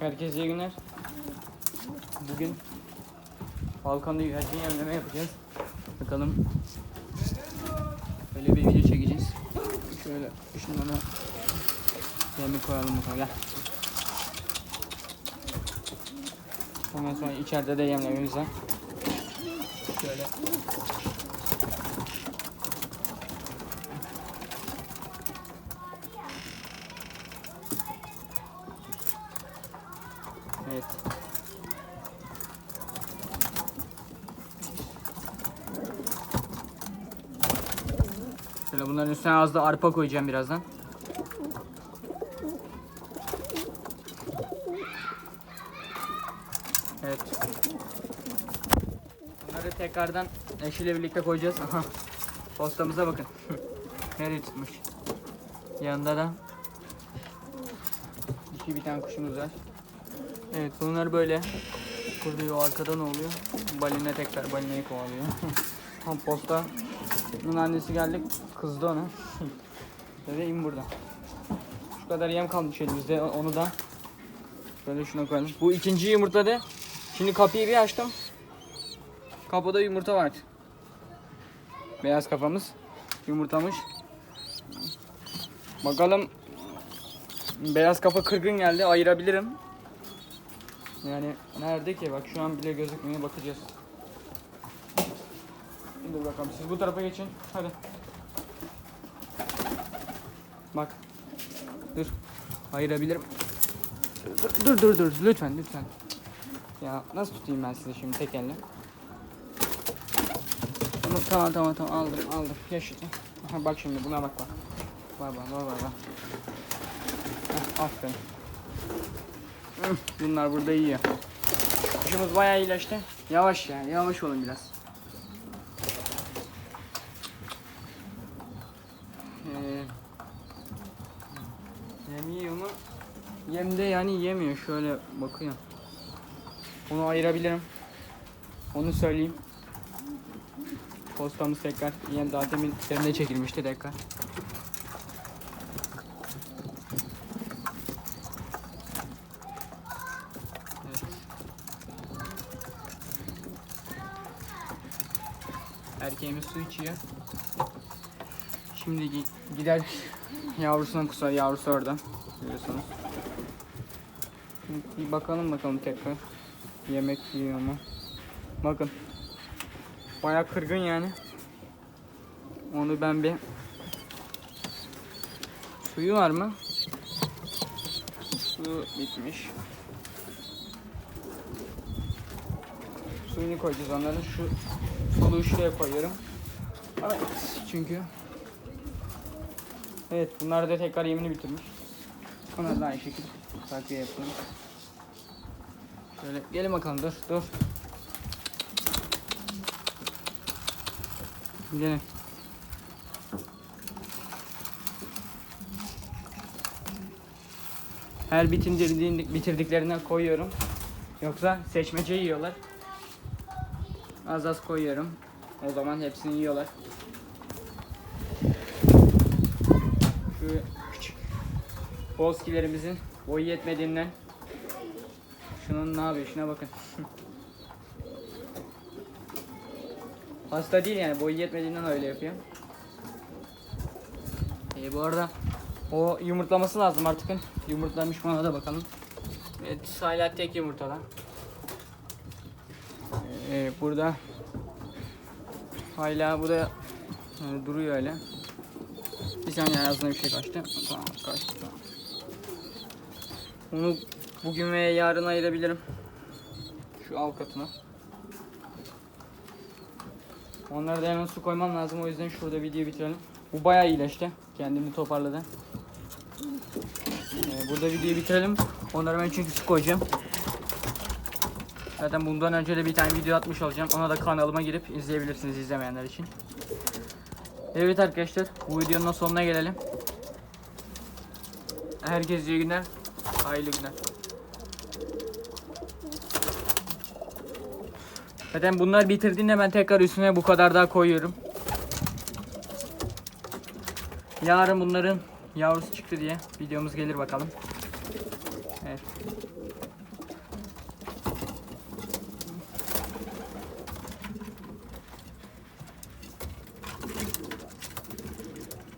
Herkese iyi günler. Bugün balkonda güvercin yemleme yapacağız. Bakalım. Böyle bir video çekeceğiz. Şöyle şunları yemi koyalım bakalım. Gel. Ondan sonra içeride de yemlememiz var. Şöyle. Evet. Şöyle bunların üstüne az da arpa koyacağım birazdan. Evet. Bunları tekrardan eşiyle birlikte koyacağız. Aha. Postamıza bakın. Nereye tutmuş? Yanında da dişi bir tane kuşumuz var. Evet bunlar böyle kuruyor arkada ne oluyor? Balina tekrar balinayı kovalıyor. Tam posta bunun annesi geldi kızdı ona. Dedi in burada. Şu kadar yem kalmış elimizde onu da böyle şuna koyalım. Bu ikinci yumurtladı. Şimdi kapıyı bir açtım. Kapıda yumurta var. Beyaz kafamız yumurtamış. Bakalım beyaz kafa kırgın geldi ayırabilirim. Yani nerede ki? Bak şu an bile gözükmüyor. Bakacağız. Dur bakalım. Siz bu tarafa geçin. Hadi. Bak. Dur. Ayırabilirim. Dur dur dur, lütfen lütfen. Ya nasıl tutayım ben sizi şimdi tek elle? Tamam tamam tamam aldım aldım. Yaşıtı. Bak şimdi buna bak. Bak bak bak bak. bak. Heh, aferin. Bunlar burada yiyor. Kuşumuz bayağı iyileşti. Yavaş ya, yavaş olun biraz. Ee, yem yiyor mu? Yem de yani yemiyor. Şöyle bakıyor. Onu ayırabilirim. Onu söyleyeyim. Postamız tekrar yem daha demin üzerine çekilmişti tekrar. Erkeğimiz su içiyor. Şimdi gi- gider yavrusuna kusar. Yavrusu orada. Görüyorsunuz. Bir bakalım bakalım tekrar. Yemek yiyor mu? Bakın. Baya kırgın yani. Onu ben bir Suyu var mı? Su bitmiş. Suyunu koyacağız onların. Şu soluğu şuraya koyuyorum. Evet çünkü Evet bunlar da tekrar yemini bitirmiş. Onlar da aynı şekilde takviye yapıyorum. Şöyle gelin bakalım dur dur. Gelin. Her bitirdiğin, bitirdiklerine koyuyorum. Yoksa seçmece yiyorlar. Az az koyuyorum. O zaman hepsini yiyorlar. Şu küçük Boskilerimizin boyu yetmediğinden Şunun ne yapıyor şuna bakın. Hasta değil yani boyu yetmediğinden öyle yapıyor. Ee, bu arada o yumurtlaması lazım artık. Yumurtlamış mı ona da bakalım. Evet hala tek yumurtada. Ee, burada hala bu da yani duruyor öyle. Bir saniye ağzına bir şey kaçtı. Tamam kaçtı tamam. Onu bugün veya yarın ayırabilirim. Şu alt katına. Onlara da hemen su koymam lazım. O yüzden şurada videoyu bitirelim. Bu bayağı iyileşti. Kendimi toparladı. Ee, burada videoyu bitirelim. Onlara ben çünkü su koyacağım. Zaten bundan önce de bir tane video atmış olacağım. Ona da kanalıma girip izleyebilirsiniz izlemeyenler için. Evet arkadaşlar bu videonun sonuna gelelim. Herkese iyi günler. Hayırlı günler. Zaten bunlar bitirdiğinde ben tekrar üstüne bu kadar daha koyuyorum. Yarın bunların yavrusu çıktı diye videomuz gelir bakalım. Evet.